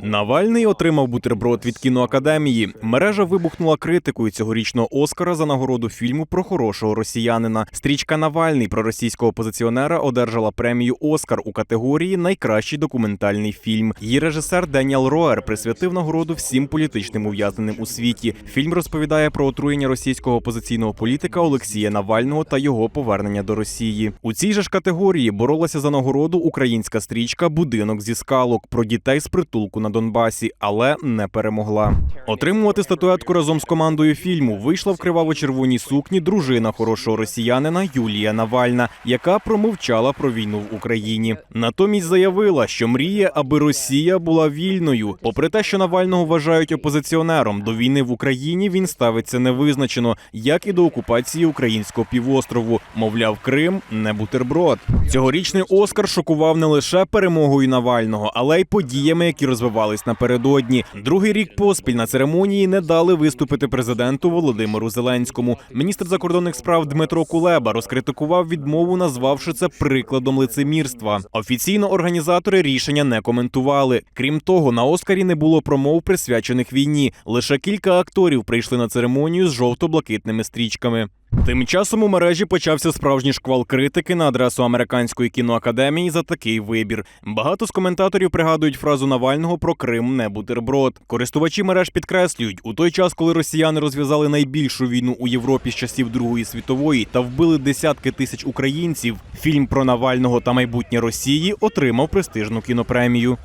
Навальний отримав бутерброд від кіноакадемії. Мережа вибухнула критикою цьогорічного Оскара за нагороду фільму про хорошого росіянина. Стрічка Навальний про російського опозиціонера одержала премію Оскар у категорії Найкращий документальний фільм. Її режисер Деніел Роер присвятив нагороду всім політичним ув'язненим у світі. Фільм розповідає про отруєння російського опозиційного політика Олексія Навального та його повернення до Росії. У цій же ж категорії боролася за нагороду українська стрічка Будинок зі скалок про дітей з притулку на Донбасі, але не перемогла. Отримувати статуетку разом з командою фільму вийшла в криваво-червоній сукні дружина хорошого росіянина Юлія Навальна, яка промовчала про війну в Україні. Натомість заявила, що мріє, аби Росія була вільною. Попри те, що Навального вважають опозиціонером, до війни в Україні він ставиться невизначено, як і до окупації українського півострову. Мовляв, Крим не бутерброд. Цьогорічний Оскар шокував не лише перемогою Навального, але й подіями, які розвивались напередодні. Другий рік поспіль на церемонії не дали виступити президенту Володимиру Зеленському. Міністр закордонних справ Дмитро Кулеба розкритикував відмову, назвавши це прикладом лицемірства. Офіційно організатори рішення не коментували. Крім того, на Оскарі не було промов присвячених війні. Лише кілька акторів прийшли на церемонію з жовто-блакитними стрічками. Тим часом у мережі почався справжній шквал критики на адресу американської кіноакадемії за такий вибір. Багато з коментаторів пригадують фразу Навального про Крим не бутерброд. Користувачі мереж підкреслюють, у той час, коли росіяни розв'язали найбільшу війну у Європі з часів Другої світової та вбили десятки тисяч українців, фільм про Навального та майбутнє Росії отримав престижну кінопремію.